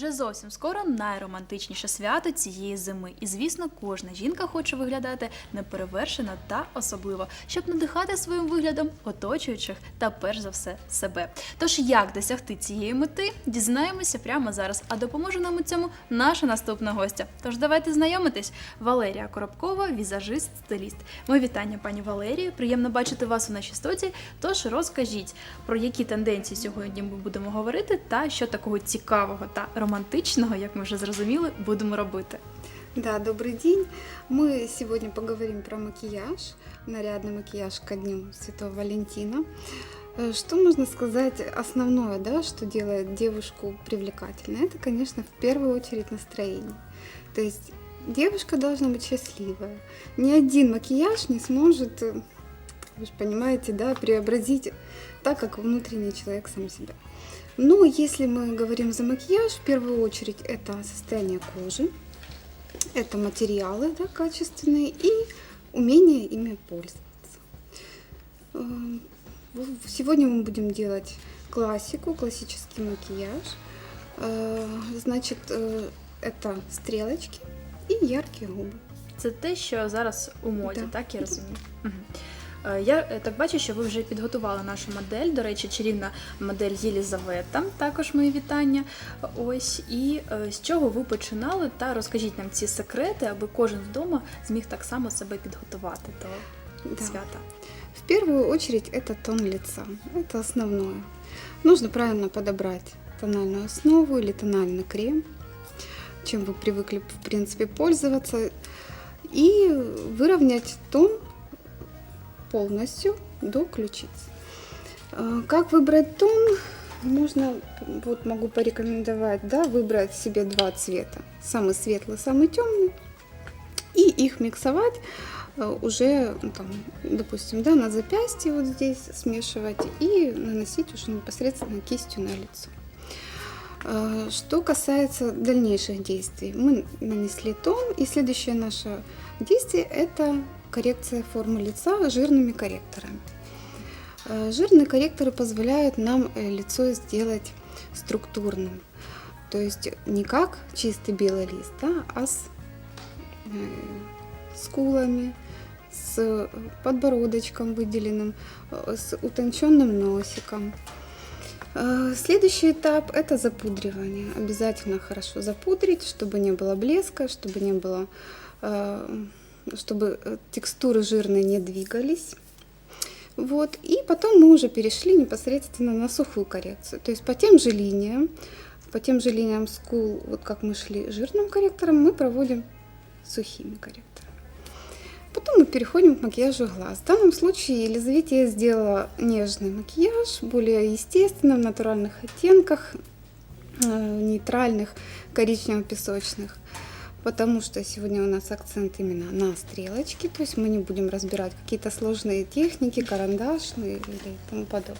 Вже зовсім скоро найромантичніше свято цієї зими. І звісно, кожна жінка хоче виглядати неперевершено та особливо, щоб надихати своїм виглядом оточуючих та перш за все себе. Тож як досягти цієї мети, дізнаємося прямо зараз. А допоможе нам у цьому наша наступна гостя. Тож давайте знайомитись. Валерія Коробкова, візажист, стиліст. Моє вітання, пані Валерію. Приємно бачити вас у нашій студії. Тож розкажіть, про які тенденції сьогодні ми будемо говорити, та що такого цікавого та романтичного, як ми вже зрозуміли, будемо робити. Да, добрый день. Мы сегодня поговорим про макияж, нарядный макияж ко дню Святого Валентина. Что можно сказать основное, да, что делает девушку привлекательной? Это, конечно, в первую очередь настроение. То есть девушка должна быть счастливая. Ни один макияж не сможет, э, вы же понимаете, да, преобразить так, как внутренний человек сам себя. Но если мы говорим за макияж, в первую очередь это состояние кожи, это материалы да, качественные и умение ими пользоваться. Эм, Сегодня мы будем делать классику, классический макияж. Э, Значит, э, это стрелочки и яркие губы. Це те, що зараз у моді, Да. так я розумію. Е, Я е, так бачу, що ви вже підготували нашу модель. До речі, чарівна модель Єлізавета. Також мої вітання. Ось і е, з чого ви починали? Та розкажіть нам ці секрети, аби кожен вдома зміг так само себе підготувати до Да. свята. В первую очередь это тон лица. Это основное. Нужно правильно подобрать тональную основу или тональный крем, чем вы привыкли, в принципе, пользоваться. И выровнять тон полностью до ключиц. Э, Как выбрать тон? Можно, вот могу порекомендовать, да, выбрать себе два цвета. Самый светлый, самый темный. И их миксовать э, уже, ну, там, допустим, да, на запястье вот здесь смешивать и наносить уже непосредственно кистью на лицо. Э, Что касается дальнейших действий, мы нанесли тон, и следующее наше действие – это коррекция формы лица жирными корректорами. Э, Жирные корректоры позволяют нам э, лицо сделать структурным, то есть не как чистый белый лист, да, а с э, скулами, с подбородочком выделенным, с утонченным носиком. Следующий этап – это запудривание. Обязательно хорошо запудрить, чтобы не было блеска, чтобы не было, чтобы э, текстуры жирные не двигались. Вот. И потом мы уже перешли непосредственно на сухую коррекцию. То есть по тем же линиям, по тем же линиям скул, вот как мы шли жирным корректором, мы проводим сухими корректорами. Потом мы переходим к макияжу глаз. В данном случае Елизавете я сделала нежный макияж, более естественный, в натуральных оттенках, э, нейтральных, коричнево-песочных Потому что сегодня у нас акцент именно на стрелочки, то есть мы не будем разбирать какие-то сложные техники, карандашные или тому подобное.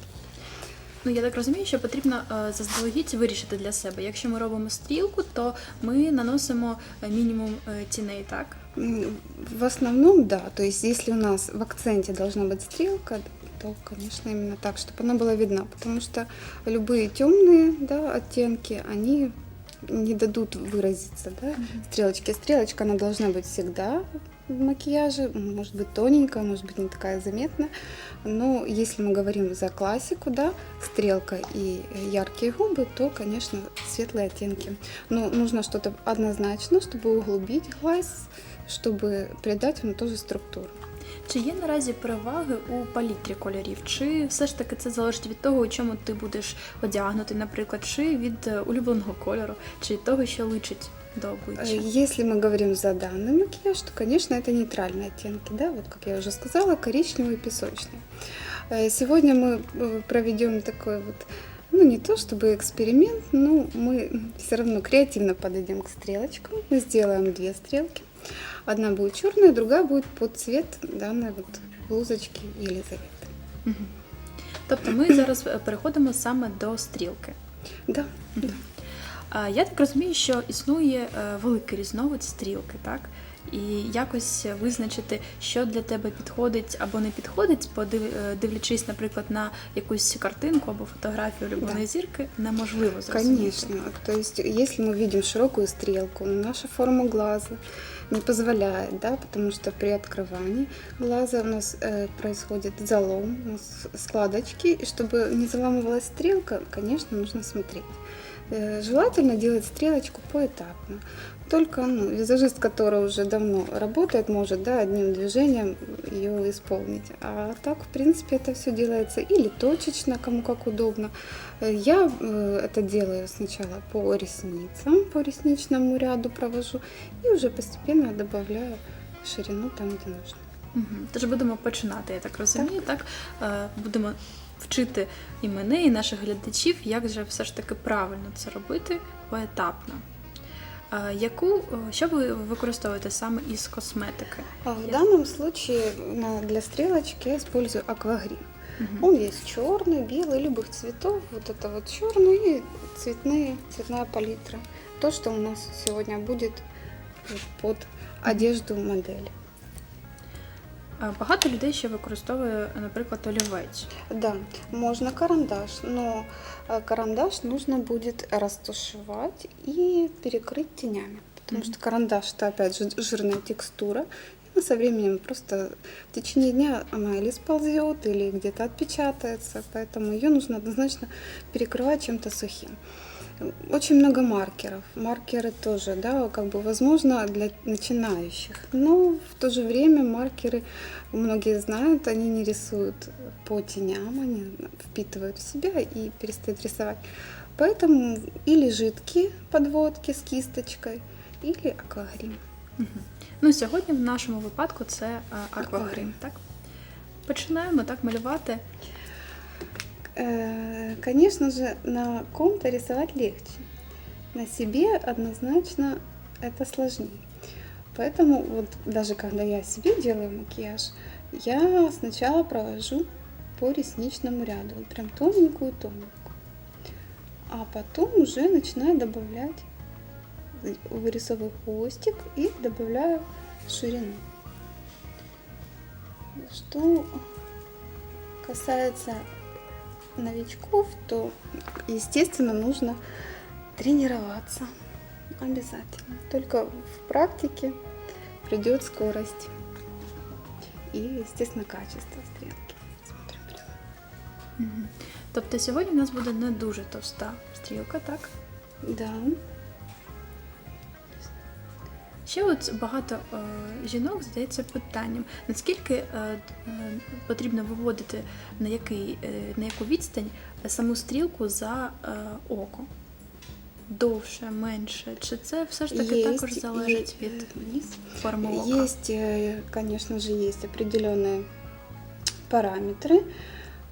Ну я так розумію, що потрібно е, заздалегідь вирішити для себе. Якщо ми робимо стрілку, то ми наносимо е, мінімум е, тіней, так? М, В основном, да. То есть, если у нас в акценте должна быть стрелка, то, конечно, именно так, чтобы она была видна. Потому что любые темные да, оттенки, они не дадут выразиться. Да? Стрелочки. Стрелочка, она должна быть всегда в макияже. Может быть тоненькая, может быть не такая заметная. Но если мы говорим за классику, да, стрелка и яркие губы, то, конечно, светлые оттенки. Но нужно что-то однозначно, чтобы углубить глаз, чтобы придать ему тоже структуру. Чи є наразі переваги у палітрі кольорів? Чи все ж таки це залежить від того, у чому ти будеш одягнутий, наприклад, чи від е, улюбленого кольору, чи від того, що личить до Э, обличчя? Если мы говорим за данный макияж, то, конечно, это нейтральные оттенки, да, вот как я уже сказала, коричневый и песочный. Э, Сегодня мы э, проведем такой вот, ну не то чтобы эксперимент, но мы все равно креативно подойдем к стрелочкам. Мы сделаем две стрелки. Одна будет черная, другая будет под цвет данной вот блузочки Елизаветы. Тобто ми зараз е, переходимо саме до стрілки. Да, да. А Я так розумію, що існує е, великий різновид стрілки, так? і якось визначити, що для тебе підходить або не підходить, подив- е, дивлячись, наприклад, на якусь картинку або фотографію любовної Да. зірки, неможливо зрозуміти. Конечно. То есть, если мы видим широкую стрелку, но наша форма глаза не позволяет, да, потому что при открывании глаза у нас э, происходит залом, у нас складочки, и чтобы не заламывалась стрелка, конечно, нужно смотреть. Э, Желательно делать стрелочку поэтапно. Только ну, визажист, который уже давно работает, может да, одним движением ее исполнить. А так, в принципе, это все делается или точечно, кому как удобно. Э, Я э, это делаю сначала по ресницам, по ресничному ряду провожу, и уже постепенно добавляю ширину там, где нужно. Мгм. Тож будемо починати, я так розумію. Так, Е, будемо вчити і мене, і наших глядачів, як же все ж таки правильно це робити поетапно. Е, Яку е, що ви використовуєте саме із косметики? А в Я- данном случае на- для стрелочки я использую аквагрим. Мгм. Он есть черный, белый, любых цветов. Вот это вот черный и цветные, цветная палитра. То, что у нас сегодня будет под одежду модели. Е, Багато людей ще використовує, наприклад, олівець. Да, можно карандаш, но э, карандаш нужно будет растушевать и перекрыть тенями. Потому что карандаш это опять же жирная текстура. И она со временем просто в течение дня она или сползет, или где-то отпечатается. Поэтому ее нужно однозначно перекрывать чем-то сухим. Очень много маркеров. Маркеры тоже, да, как бы возможно для начинающих. Но в то же время маркеры многие знают, они не рисуют по теням, они впитывают в себя и перестают рисовать. Поэтому или жидкие подводки с кисточкой, или аквагрим. Ну, сьогодні в нашому випадку це е, аквагрим, Аквагрим. так? Починаємо так малювати. Э, Конечно же, на ком-то рисовать легче. На себе однозначно это сложнее. Поэтому вот даже когда я себе делаю макияж, я сначала провожу по ресничному ряду, вот прям тоненькую-тоненькую. А потом уже начинаю добавлять, вырисовываю хвостик и добавляю ширину. Что касается новичков, то, естественно, нужно тренироваться обязательно. Только в практике придет скорость и, естественно, качество стрелки. Смотрим прямо. Мгм. Тобто сьогодні в нас буде не дуже товста стрілка, так? Да. Ще от багато е, жінок задається питанням, наскільки е, е, потрібно виводити на, який, е, на яку відстань саму стрілку за е, око? Довше, менше? Чи це все ж таки Есть також залежить и, від э, вниз. форми ока? Есть, э, конечно же, есть определенные параметры,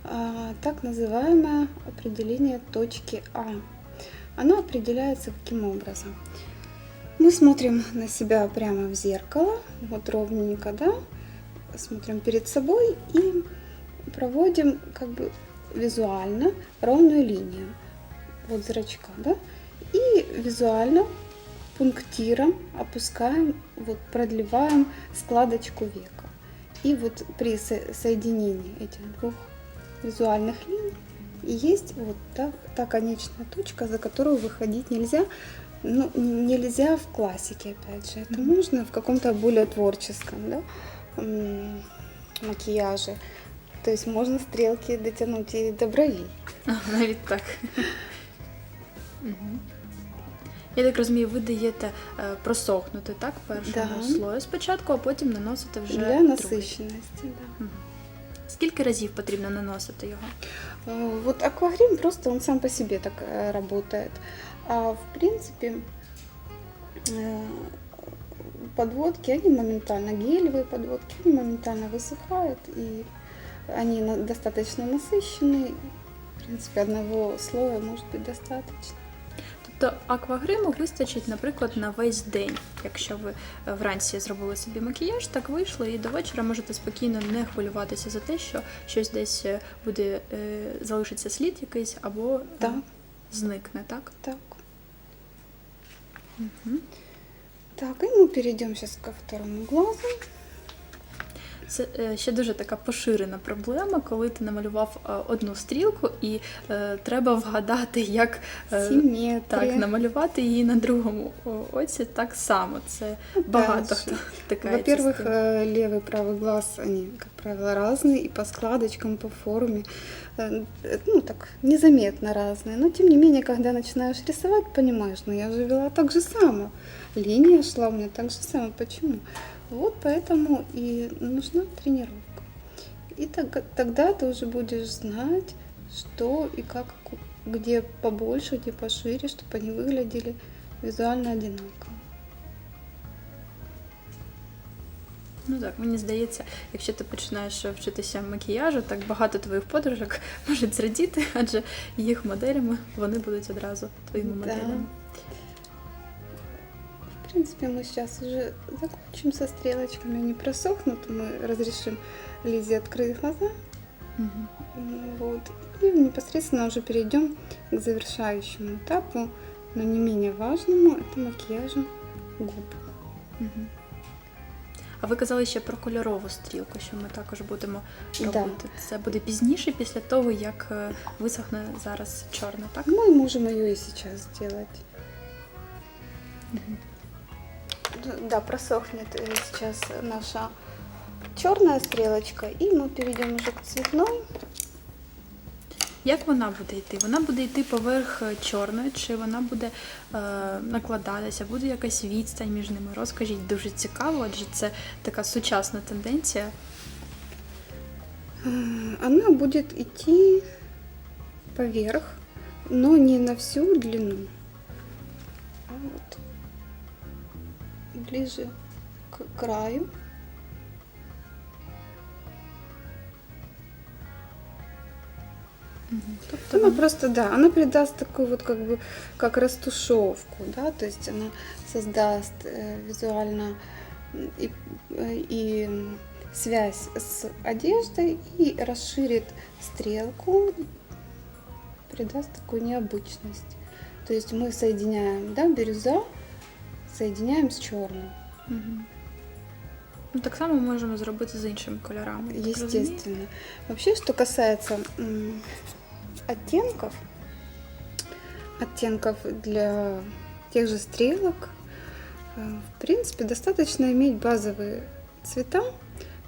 а, так называемое определение точки А. Оно определяется каким образом? Мы смотрим на себя прямо в зеркало, вот ровненько, да, смотрим перед собой и проводим как бы визуально ровную линию вот зрачка, да, и визуально пунктиром опускаем, вот продлеваем складочку века. И вот при со- соединении этих двух визуальных линий есть вот та, та конечная точка, за которую выходить нельзя. Ну, нельзя в классике, опять же. Это Мгм. можно в каком-то более творческом да, м, макияже. То есть можно стрелки дотянуть и до бровей. А, Навіть так. Мгм. Я так розумію, ви даєте е, просохнути так першому Да. слою спочатку, а потім наносите вже Для другий. насыщенности, да. Мгм. Скільки разів потрібно наносити його? Э, Вот аквагрим просто он сам по себе так э, работает. А в принципе э, подводки, они моментально, гелевые подводки, они моментально высыхают, и они на- достаточно насыщенные. В принципе, одного слоя может быть достаточно. Тобто аквагриму вистачить, наприклад, на весь день. Якщо ви е, вранці зробили собі макіяж, так вийшло, і до вечора можете спокійно не хвилюватися за те, що щось десь е, буде е, залишиться слід якийсь або е, Так. зникне, так? Так. Так, и мы перейдем сейчас ко второму глазу. Це е, ще дуже така поширена проблема, коли ти намалював е, одну стрілку, і е, треба вгадати, як е, Симметрия. так намалювати її на другому о, оці так само. Це багато хто Дальше. втикається. з Во-первых, тим. э, левый и правый глаз, они, как правило, разные и по складочкам, по форме. Э, э, Ну, так, незаметно разные. Но, тем не менее, когда начинаешь рисовать, понимаешь, ну, я же вела так же само. Линия шла у меня так же само. Почему? Вот поэтому и нужна тренировка. И так- тогда ты уже будешь знать, что и как, ку- где побольше, где пошире, чтобы они выглядели визуально одинаково. Ну так, мені здається, якщо ти починаєш вчитися макіяжу, так багато твоїх подружок можуть зрадіти, адже їх моделями вони будуть одразу твоїми Да. моделями. В принципе, мы сейчас уже закончим со стрелочками, они просохнут, мы разрешим Лизе открыть глаза, Мгм. М, вот, и непосредственно уже перейдем к завершающему этапу, но не менее важному, это макияжу губ. Мгм. А ви казали ще про кольорову стрілку, що ми також будемо Да. робити. Це буде пізніше, після того, як е, висохне зараз чорна, так? Мы можем ее и сейчас сделать. Мгм. Д- Да, просохнет э, сейчас наша черная стрелочка, и мы перейдем уже к цветной. Як вона буде йти? Вона буде йти поверх е, чорної, чи вона буде е, накладатися, буде якась відстань між ними? Розкажіть, дуже цікаво, адже це така сучасна тенденція. Э, Она будет идти поверх, но не на всю длину, а вот Ближе к краю. Тобто Она вона- просто, да, она придаст такую вот как бы, как растушевку, да, то есть она создаст э, визуально и, и связь с одеждой и расширит стрелку, придаст такую необычность. То есть мы соединяем, да, бирюза, соединяем с черным, Мгм. Ну, так само можемо зробити з іншими кольорами. естественно. Вообще, что касается оттенков, оттенков для тех же стрелок, э, в принципе, достаточно иметь базовые цвета,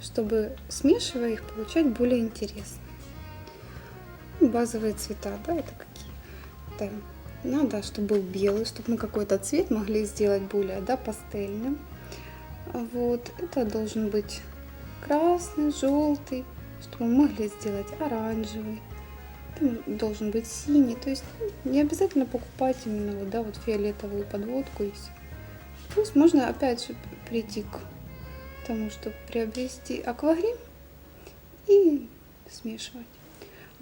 чтобы, смешивая их, получать более интересно. Ну, Базовые цвета, да, это какие? Это надо, чтобы был белый, чтобы мы какой-то цвет могли сделать более, да, пастельным. Вот, это должен быть красный, желтый, чтобы мы могли сделать оранжевый. Там должен быть синий. То есть ну, не обязательно покупать именно вот, да, вот фиолетовую подводку есть можно опять же прийти к тому, чтобы приобрести аквагрим и смешивать.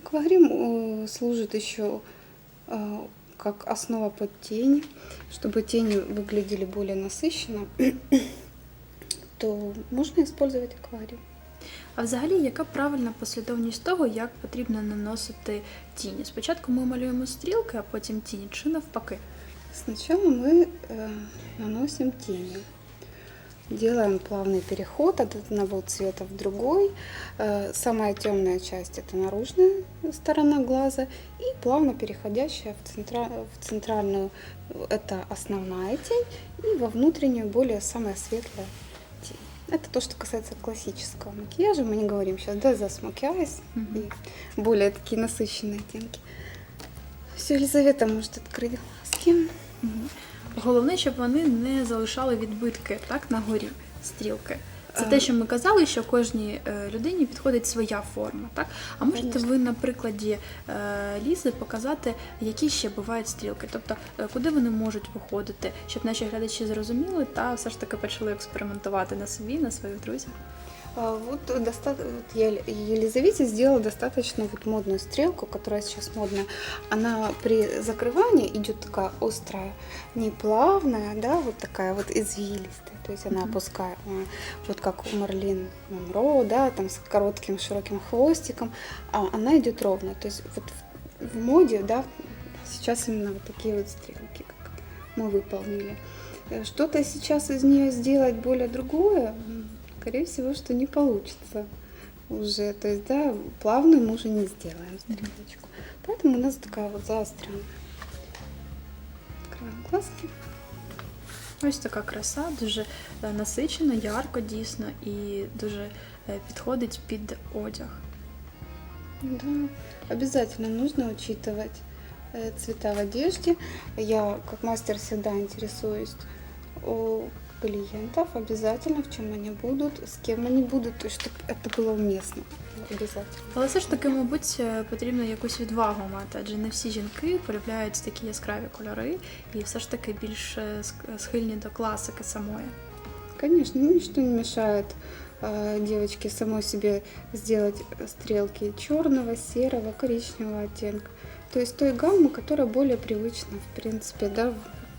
Аквагрим э, служит еще э, как основа под тени, чтобы тени выглядели более насыщенно, то можно использовать аквариум. А взагалі, яка правильна послідовність того, як потрібно наносити тіні? Спочатку ми малюємо стрілки, а потім тіні, чи навпаки? Сначала мы э, наносим тени. Делаем плавный переход от одного цвета в другой. Э, самая темная часть это наружная сторона глаза и плавно переходящая в, центра- в центральную это основная тень и во внутреннюю более самая светлая тень. Это то, что касается классического макияжа. Мы не говорим сейчас да, за айс Мгм. и более такие насыщенные оттенки. Все, Елизавета может открыть глазки. Мгм. Головне, щоб вони не залишали відбитки так на горі стрілки. Це те, що ми казали, що кожній е, людині підходить своя форма. Так? А можете ви на прикладі е, Лізи показати, які ще бувають стрілки? Тобто, е, куди вони можуть виходити, щоб наші глядачі зрозуміли та все ж таки почали експериментувати на собі, на своїх друзях? А, Вот, доста- вот я Ел- Елизавете сделала достаточно вот модную стрелку, которая сейчас модная. Она при закрывании идет такая острая, не плавная, да, вот такая вот извилистая. То есть она Мгм. опускает, а, вот как у Марлин Монро, да, там с коротким широким хвостиком, а она идет ровно. То есть вот в, в моде, да, сейчас именно вот такие вот стрелки, как мы выполнили. э, что-то сейчас из нее сделать более другое, скорее всего, что не получится уже. То есть, да, плавную мы уже не сделаем стрелочку. Поэтому у нас такая вот заостренная. Открываем глазки. Ось така краса, дуже е, насичена, ярко дійсно і дуже е, підходить під одяг. Да, обязательно нужно учитывать э, цвета в одежде. Я, как мастер, всегда интересуюсь у клиентов обязательно, в чем они будут, с кем они будут, то есть, чтобы это было уместно. Обязательно. Але все ж таки, мабуть, е, потрібно якусь відвагу мати, адже не всі жінки полюбляють такі яскраві кольори і все ж таки більш е, ск- схильні до класики самої. Конечно, ну, ничто не мешает э, девочке самой себе сделать стрелки черного, серого, коричневого оттенка. То есть той гаммы, которая более привычна, в принципе, да,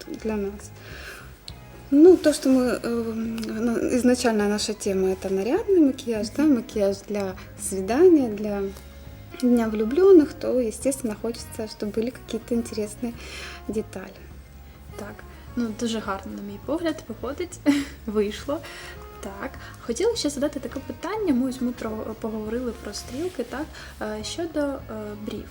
вот для нас. Ну, то, что мы э, на- изначально наша тема это нарядный макияж, да, макияж для свидания, для дня влюбленных, то, естественно, хочется, чтобы были какие-то интересные детали. Так, ну дуже гарно, на мій погляд, виходить, вийшло. Так, хотіла ще задати таке питання. Ми ось ми тро- поговорили про стрілки, так е, щодо е, брів.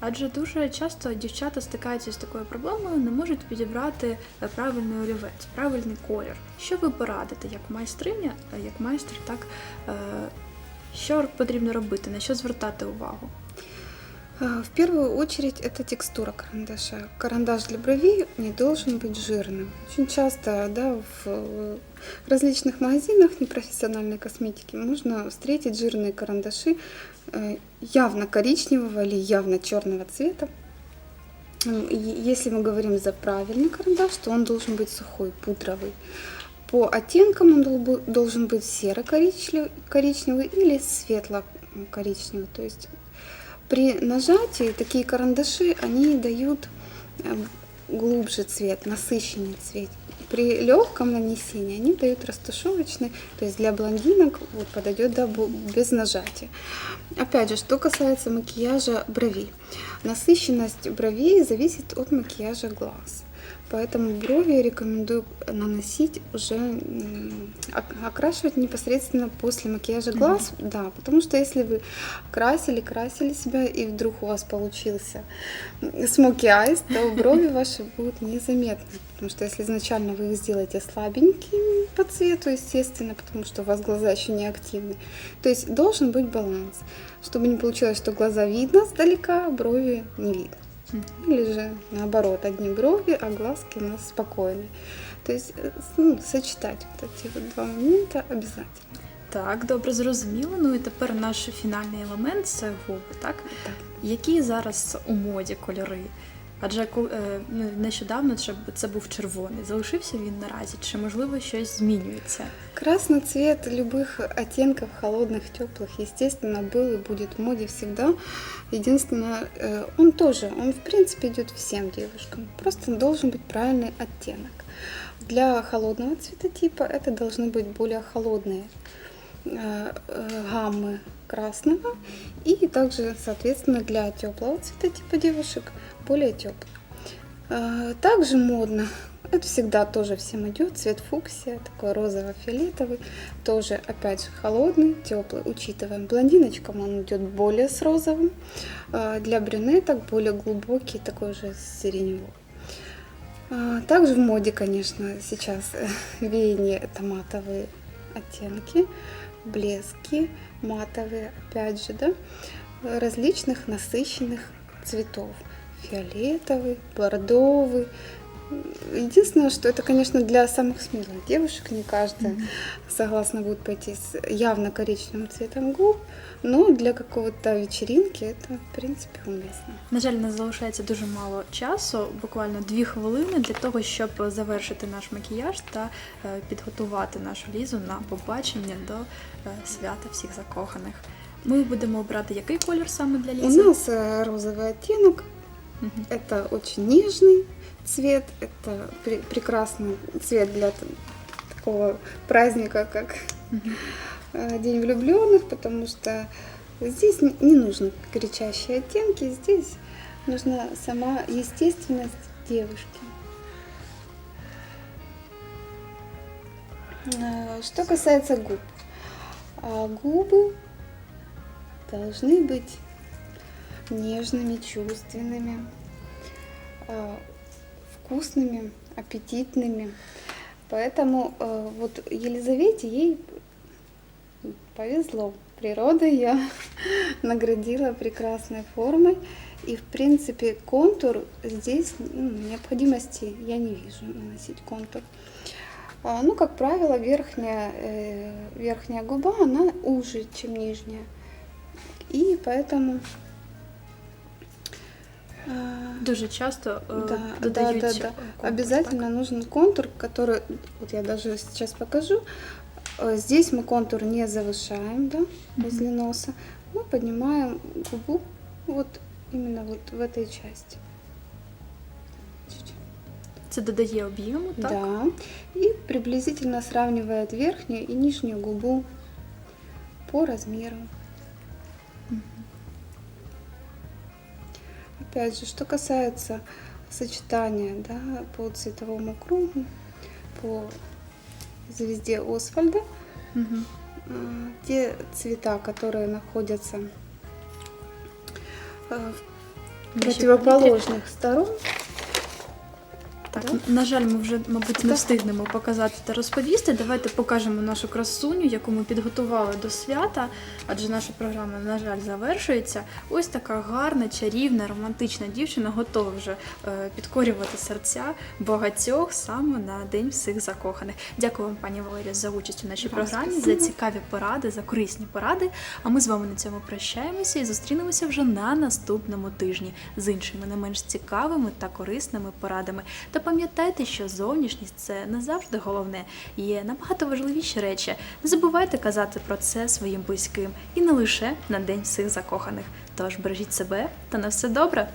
Адже дуже часто дівчата стикаються з такою проблемою, не можуть підібрати е, правильний олівець, правильний колір. Що ви порадите як майстриня, е, як майстер, так е, що потрібно робити, на що звертати увагу? А, В первую очередь это текстура карандаша. Карандаш для бровей не должен быть жирным. Очень часто да, в э, различных магазинах непрофессиональной косметики можно встретить жирные карандаши э, явно коричневого или явно черного цвета. Если мы говорим за правильный карандаш, то он должен быть сухой, пудровый. По оттенкам он должен быть серо-коричневый или светло-коричневый. То есть при нажатии такие карандаши, они дают э, глубже цвет, насыщенный цвет. При легком нанесении они дают растушевочный, то есть для блондинок вот, подойдет да, без нажатия. Опять же, что касается макияжа бровей. Насыщенность бровей зависит от макияжа глаз. Поэтому брови рекомендую наносить уже окрашивать непосредственно после макияжа глаз, да, потому что если вы красили, красили себя и вдруг у вас получился смоки айс, то брови ваши будут незаметны, потому что если изначально вы их сделаете слабенькими по цвету, естественно, потому что у вас глаза еще не активны, то есть должен быть баланс, чтобы не получилось, что глаза видно сдалека, а брови не видно. Или же наоборот, одни брови, а глазки у нас спокойные. То есть э, с- ну, сочетать вот эти вот два момента обязательно. Так, добре, зрозуміло. Ну і тепер наш фінальний елемент це губи, так? Так. Які зараз у моді кольори? Адже ко- е, ну, нещодавно це, це був червоний. Залишився він наразі, чи можливо щось змінюється? Красный цвет любых оттенков, холодных, теплых, естественно, был и будет в моде всегда. Единственное, э, он тоже, он в принципе идет всем девушкам. Просто должен быть правильный оттенок. Для холодного цветотипа это должны быть более холодные э, э, гаммы красного и также, соответственно, для теплого цветотипа девушек более теплый. Э, Также модно, это всегда тоже всем идет, цвет фуксия, такой розово-фиолетовый, тоже опять же холодный, теплый, учитываем. Блондиночкам он идет более с розовым, э, для брюнеток более глубокий, такой же сиреневый. Также в моде, конечно, сейчас э, веяние это матовые оттенки, блески матовые, опять же, да, различных насыщенных цветов. Фиолетовый, бордовый. Единственное, что это, конечно, для самых смелых девушек, не каждая согласна будет пойти с явно коричневым цветом губ, но для какого-то вечеринки это, в принципе, уместно. На жаль, не залишається дуже мало часу, буквально дві хвилини для того, щоб завершити наш макіяж та е, підготувати нашу лізу на побачення до е, свята всіх закоханих. Ми будемо обрати який колір саме для У лізи? нас э, розовый оттенок, Мгм. это очень нежный Цвет, это пре- прекрасный цвет для такого праздника, как э, День влюбленных, потому что здесь не не нужны кричащие оттенки, здесь нужна сама естественность девушки. Э, Что касается губ. А, Губы должны быть нежными, чувственными, а, вкусными, аппетитными. Поэтому э, вот Елизавете ей повезло. Природа ее наградила прекрасной формой. И, в принципе, контур здесь ну, необходимости я не вижу наносить контур. А, Ну, как правило, верхняя, э, верхняя губа, она уже, чем нижняя. И поэтому... а, Дуже часто е, Да, да, додають да, да. конкурс, Обязательно нужен контур, который, вот я даже сейчас покажу. Э, Здесь мы контур не завышаем, да, возле носа. Мы поднимаем губу вот именно вот в этой части. Так? Це додає об'єму, так? Да. И приблизительно сравнивает верхнюю и нижнюю губу по размеру. Опять же, что касается сочетания да, по цветовому кругу, по звезде Освальда, а, те цвета, которые находятся а, в противоположных сторон, Так, на жаль, ми вже, мабуть, не встигнемо показати та розповісти. Давайте покажемо нашу красуню, яку ми підготували до свята, адже наша програма, на жаль, завершується. Ось така гарна, чарівна, романтична дівчина готова вже е, підкорювати серця багатьох саме на День всіх закоханих. Дякую вам, пані Валерія, за участь у нашій Вам програмі, за цікаві поради, за корисні поради. А ми з вами на цьому прощаємося і зустрінемося вже на наступному тижні з іншими не менш цікавими та корисними порадами. Та пам'ятайте, що зовнішність це не завжди головне. Є набагато важливіші речі. Не забувайте казати про це своїм близьким і не лише на день всіх закоханих. Тож бережіть себе та на все добре.